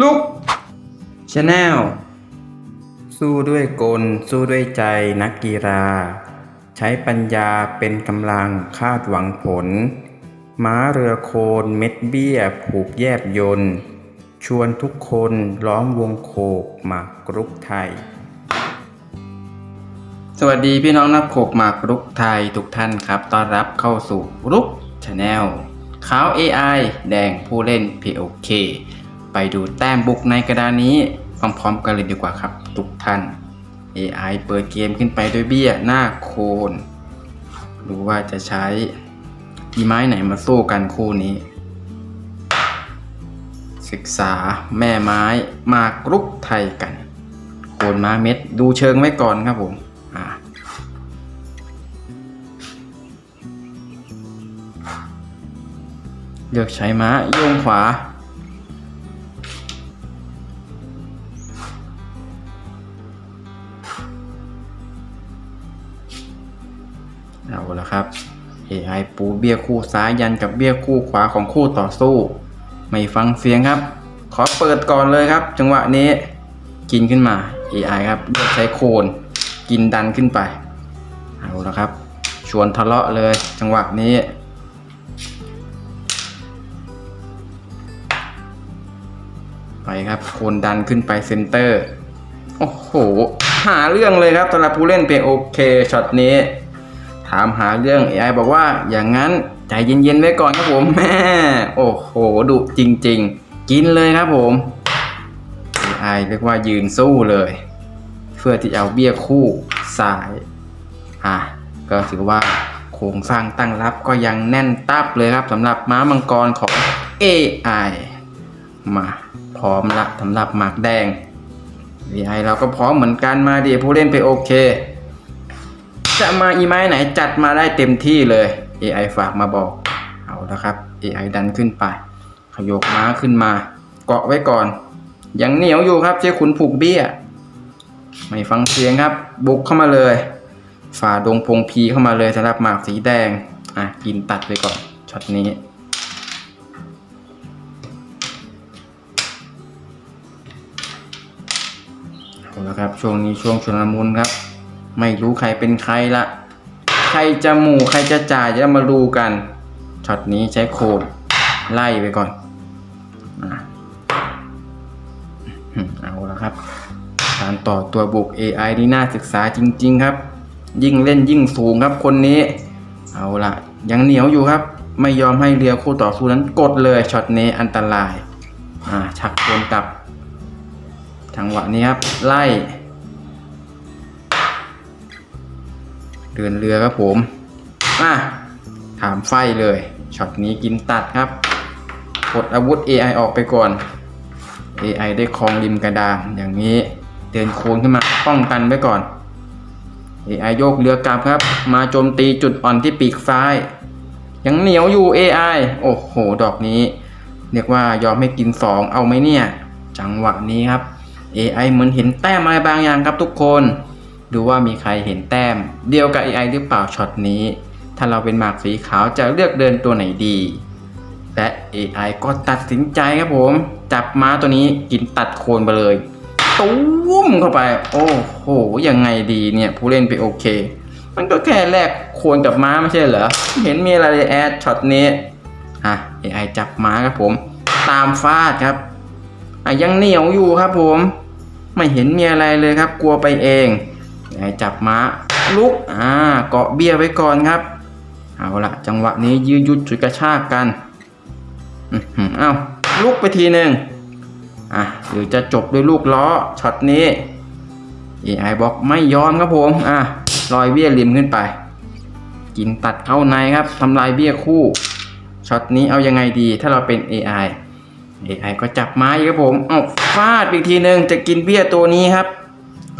ลุกชาแนลสู้ด้วยกล สู้ด้วยใจนักกีฬา ใช้ปัญญาเป็นกำลังคาดหวังผล ม้าเรือโคนเม็ดเบี้ย ผูกแยบยนต์ชวนทุกคนล้อมวงโคกหมากรุกไทย สวัสดีพี่น้องนักโขกหมากรุกไทยทุกท่านครับ ต้อนรับเข้าสู่รุกชาแนลขาว AI แดงผู้เล่น POK ดูแต้มบุกในกระดานนี้พร้อมๆกันเลยดีกว่าครับ ทุกท่าน AI เปิดเกมขึ้นไปด้วยเบี้ยหน้าโคนดูว่าจะใช้อีไม้ไหนมาสู้กันคู่นี้ ศึกษาแม่ไม้มากรุกไทยกัน โคนม้าเม็ดดูเชิงไว้ก่อนครับผมเลือกใช้ม้าโยงขวา เอาละครับ AI ปูเบี้ยคู่ซ้ายยันกับเบี้ยคู่ขวาของคู่ต่อสู้ ไม่ฟังเสียงครับ ขอเปิดก่อนเลยครับ จังหวะนี้กินขึ้นมา AI ครับเลือกใช้โคนกินดันขึ้นไปเอาละครับ ชวนทะเลาะเลย จังหวะนี้ไปครับโคนดันขึ้นไปเซนเตอร์ โอ้โห หาเรื่องเลยครับสำหรับผู้เล่นเป็นโอเคช็อตนี้ ถามหาเรื่อง AI บอกว่าอย่างนั้นใจเย็นๆไว้ก่อนครับผมแม่โอ้โหดุจริง ๆ กินเลยครับผม AI เรียกว่ายืนสู้เลย เพื่อที่เอาเบี้ยคู่สายอะก็ถือว่าโครงสร้างตั้งรับก็ยังแน่นตับเลยครับสำหรับม้ามังกรของ AI มาพร้อมละสำหรับหมากแดง AI เราก็พร้อมเหมือนกันมาดีผู้เล่นไปโอเค จะมาอีไม้ไหนจัดมาได้เต็มที่เลย AI ฝากมาบอก เอาแล้วครับ AI ดันขึ้นไป ขยกม้าขึ้นมา เกาะไว้ก่อน ยังเหนียวอยู่ครับเจ้ขุนผูกเบี้ย ไม่ฟังเสียงครับ บุกเข้ามาเลย ฝ่าดงพงพีเข้ามาเลยสำหรับหมากสีแดง อะกินตัดไปก่อนช็อตนี้เอาละครับ ช่วงนี้ช่วงชุลมุนครับ ไม่รู้ใครเป็นใครละ ใครจะหมู่ใครจะจ่ายจะมาดูกัน ช็อตนี้ใช้โคดไล่ไปก่อนเอาละครับ การต่อตัวบุก AI นี่น่าศึกษาจริง ๆ ครับ ยิ่งเล่นยิ่งสูงครับคนนี้ เอาละยังเหนียวอยู่ครับ ไม่ยอมให้เรือคู่ต่อสู้นั้นกดเลยช็อตนี้อันตราย อ่า ชักโคนกลับจังหวะนี้ครับ ไล่ เดินเรือครับผมอะถามไฟเลยช็อตนี้กินตัดครับกดอาวุธ AI ออกไปก่อน AI ได้คลองริมกระดานอย่างนี้เดินโค้งขึ้นมาป้องกันไว้ก่อน AI โยกเรือกลับครับ มาโจมตีจุดอ่อนที่ปีกซ้าย ยังเหนียวอยู่ AI โอ้โห ดอกนี้ เรียกว่ายอมให้กิน 2 เอาไหมเนี่ย จังหวะนี้ครับ AI เหมือนเห็นแต้มอะไรบางอย่างครับทุกคน ดูว่ามีใครเห็นแต้ม เดียวกับ AI หรือเปล่าช็อตนี้ ถ้าเราเป็นหมากสีขาวจะเลือกเดินตัวไหนดี และ AI ก็ตัดสินใจครับผม จับม้าตัวนี้กินตัดโคนไปเลยตุ้มเข้าไป โอ้โห ยังไงดีเนี่ยผู้เล่นไปโอเค มันก็แค่แลกโคนกับม้าไม่ใช่เหรอ เห็นมีอะไรเลยแอดช็อตนี้ อะ AI จับม้าครับผม ตามฟาดครับ อะยังเหนียวอยู่ครับผม ไม่เห็นมีอะไรเลยครับ กลัวไปเอง จับม้าลุกอ่าเกาะเบี้ยไว้ก่อนครับ เอาละจังหวะนี้ยืนยุดฉุดกระชากกันอือหือเอ้าลุกไปทีหนึ่งอะหรือจะจบด้วยลูกล้อช็อตนี้ AI บอกไม่ยอมครับผมอะลอยเบี้ยริมขึ้นไป กินตัดเข้าในครับทำลายเบี้ยคู่ช็อตนี้เอายังไงดีถ้าเราเป็น AI AI ก็จับไม้ครับผมเอาฟาดอีกทีหนึ่งจะกินเบี้ยตัวนี้ครับ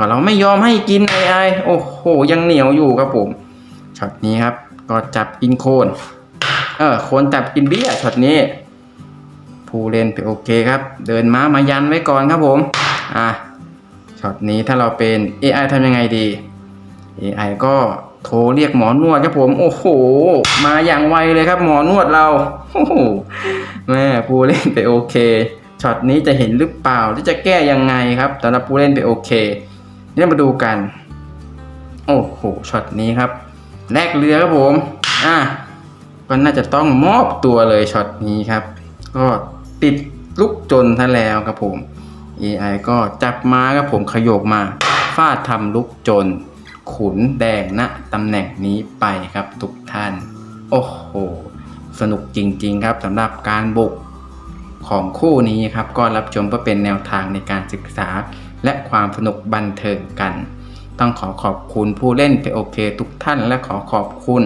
เราไม่ยอมให้กิน AI โอ้โห ยังเหนียวอยู่ครับผมช็อตนี้ครับ ก็จับกินโคนเออโคนจับกินเบี้ยช็อตนี้ ผู้เล่นไปโอเคครับ เดินม้ามายันไว้ก่อนครับผมอะช็อตนี้ถ้าเราเป็น AI ทำยังไงดี AI ก็โทรเรียกหมอนวดครับผม โอ้โห มาอย่างไวเลยครับ หมอนวดเราโอ้โหแม่ผู้เล่นไปโอเคช็อตนี้จะเห็นหรือเปล่าหรือจะแก้ยังไงครับสำหรับผู้เล่นไปโอเค นี่มาดูกัน โอ้โห ช็อตนี้ครับ แลกเรือครับผม อะก็น่าจะต้องมอบตัวเลยช็อตนี้ครับ ก็ติดลุกจนซะแล้วครับผม AI ก็จับมาครับผมขยโกมาฟาดทำลุกจน ขุนแดงณตำแหน่งนี้ไปครับทุกท่าน โอ้โห สนุกจริง ๆ ครับสำหรับการบุกของคู่นี้ครับ ก็รับชมเพื่อเป็นแนวทางในการศึกษา และความสนุกบันเทิงกัน ต้องขอขอบคุณผู้เล่นเปโอเคทุกท่านและขอขอบคุณ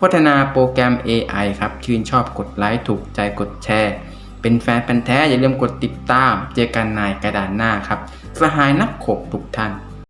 พัฒนาโปรแกรม AI ครับ ชื่นชอบกดไลค์ถูกใจกดแชร์ เป็นแฟนพันธ์แท้อย่าลืมกดติดตาม เจอกันในกระดานหน้าครับ สหายนักขบทุกท่าน